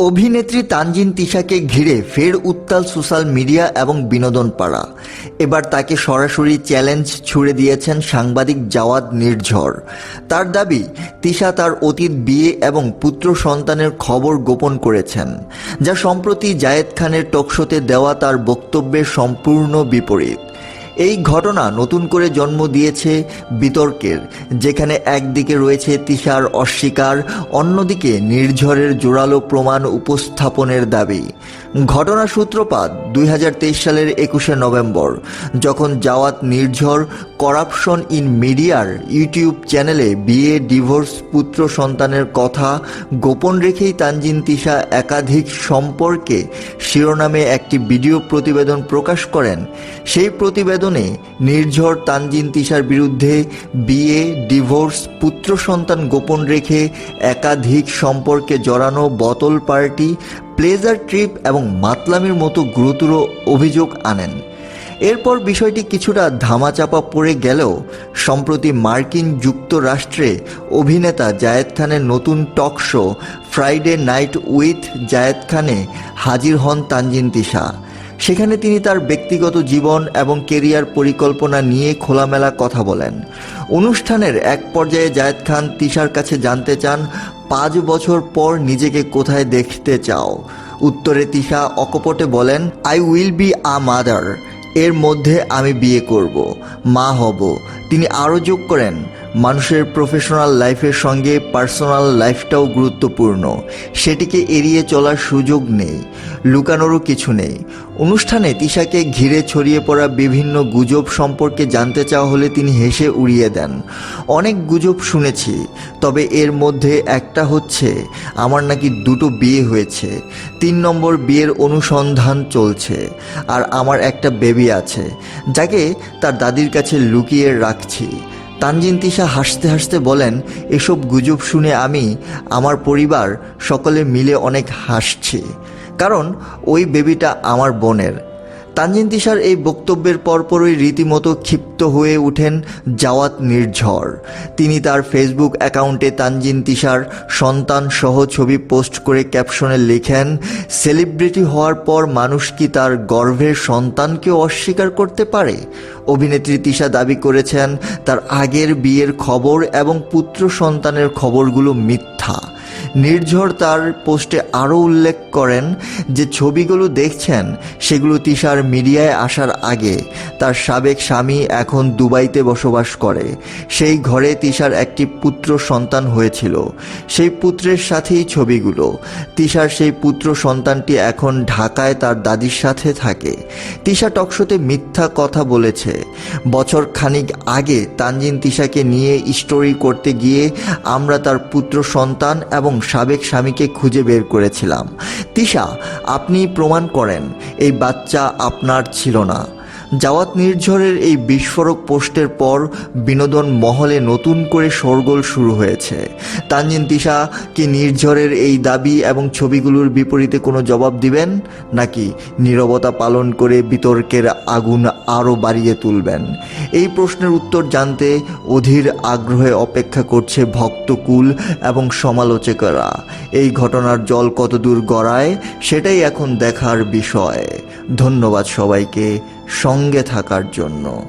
অভিনেত্রী তানজিন তিশাকে ঘিরে ফের উত্তাল সোশ্যাল মিডিয়া এবং বিনোদন পাড়া এবার তাকে সরাসরি চ্যালেঞ্জ ছুড়ে দিয়েছেন সাংবাদিক জাওয়াদ নির্ঝর। তার দাবি, তিশা তার অতীত, বিয়ে এবং পুত্র সন্তানের খবর গোপন করেছেন, যা সম্প্রতি জায়েদ খানের টকশোতে দেওয়া তার বক্তব্যের সম্পূর্ণ বিপরীত। এই ঘটনা নতুন করে জন্ম দিয়েছে বিতর্কের, যেখানে একদিকে রয়েছে তিশার অস্বীকার, অন্যদিকে নির্ঝরের জোরালো প্রমাণ উপস্থাপনের দাবি। ঘটনা সূত্রপাত দুই হাজার তেইশ সালের একুশে নভেম্বর, যখন জাওয়াত নির্ঝর করাপশন ইন মিডিয়ার ইউটিউব চ্যানেলে বিয়ে, ডিভোর্স, পুত্র সন্তানের কথা গোপন রেখেই তানজিন তিশা একাধিক সম্পর্কে শিরোনামে একটি ভিডিও প্রতিবেদন প্রকাশ করেন। সেই প্রতিবেদনে নির্ঝর তানজিন তিশার বিরুদ্ধে বিয়ে, ডিভোর্স, পুত্র সন্তান গোপন রেখে একাধিক সম্পর্কে জড়ানো বোতল পার্টি প্লেজার ট্রিপ এবং মাতলামির মতো গুরুতর অভিযোগ আনেন। এরপর বিষয়টি কিছুটা ধামাচাপা পড়ে গেলেও, সম্প্রতি মার্কিন যুক্তরাষ্ট্রে অভিনেতা জায়েদ খানের নতুন talk show Friday night with Zayed খানে হাজির হন তানজিন তিশা। সেখানে তিনি তার ব্যক্তিগত জীবন এবং কেরিয়ার পরিকল্পনা নিয়ে খোলামেলা কথা বলেন। অনুষ্ঠানের এক পর্যায়ে জায়েদ খান তিশার কাছে জানতে চান, পাঁচ বছর পর নিজেকে কোথায় দেখতে চাও? উত্তরে তিশা অকপটে বলেন I will be a mother এর মধ্যে আমি বিয়ে করব মা হব। তিনি আরও যোগ করেন মানুষের প্রফেশনাল লাইফের সঙ্গে পার্সোনাল লাইফটাও গুরুত্বপূর্ণ। সেটিকে এড়িয়ে চলার সুযোগ নেই, লুকানোরও কিছু নেই। অনুষ্ঠানে তিশাকে ঘিরে ছড়িয়ে পড়া বিভিন্ন গুজব সম্পর্কে জানতে চাওয়া হলে তিনি হেসে উড়িয়ে দেন। অনেক গুজব শুনেছি, তবে এর মধ্যে একটা হচ্ছে, আমার নাকি দুটো বিয়ে হয়েছে, তিন নম্বর বিয়ের অনুসন্ধান চলছে, আর আমার একটা বেবি আছে, যাকে তার দাদির কাছে লুকিয়ে রাখছি। তানজিন তিশা হাসতে হাসতে বলেন, এসব গুজব শুনে আমি, আমার পরিবার, সকলে মিলে অনেক হাসছি। কারণ, ওই বেবিটা আমার বোনের। তানজিন তিশার এই বক্তব্যের পরপরই রীতিমতো ক্ষিপ্ত হয়ে ওঠেন জাওয়াত নির্ঝর। তিনি তার ফেসবুক অ্যাকাউন্টে তানজিন তিশার সন্তান সহ ছবি পোস্ট করে ক্যাপশনে লেখেন, সেলিব্রিটি হওয়ার পর মানুষ কি তার গর্ভের সন্তানকেও অস্বীকার করতে পারে? অভিনেত্রী তিশা দাবি করেছেন, তার আগের বিয়ের খবর এবং পুত্র সন্তানের খবরগুলো মিথ্যা। নির্ঝর তার পোস্টে আরও উল্লেখ করেন যে ছবিগুলো দেখছেন, সেগুলো তিশার মিডিয়ায় আসার আগে। তার সাবেক স্বামী এখন দুবাইতে বসবাস করে। সেই ঘরে তিশার একটি পুত্র সন্তান হয়েছিল। সেই পুত্রের সাথেই ছবিগুলো। তিশার সেই পুত্র সন্তানটি এখন ঢাকায় তার দাদির সাথে থাকে। তিশা টকশোতে মিথ্যা কথা বলেছে। বছর খানিক আগে তানজিন তিশাকে নিয়ে স্টোরি করতে গিয়ে আমরা তার পুত্র সন্তান এবং সাবেক স্বামীকে খুঁজে বের করেছিলাম। তিশা, আপনি প্রমাণ করেন, এই বাচ্চা আপনার ছিল না। জাওয়াত নির্ঝরের এই বিস্ফোরক পোস্টের পর বিনোদন মহলে নতুন করে শোরগোল শুরু হয়েছে। তানজিন তিশা, কি নির্ঝরের এই দাবি এবং ছবিগুলোর বিপরীতে কোনো জবাব দিবেন? নাকি নীরবতা পালন করে বিতর্কের আগুন আরও বাড়িয়ে তুলবেন? এই প্রশ্নের উত্তর জানতে অধীর আগ্রহে অপেক্ষা করছে ভক্তকুল এবং সমালোচকেরা। এই ঘটনার জল কতদূর গড়ায়, সেটাই এখন দেখার বিষয়। ধন্যবাদ সবাইকে। সঙ্গে থাকার জন্য।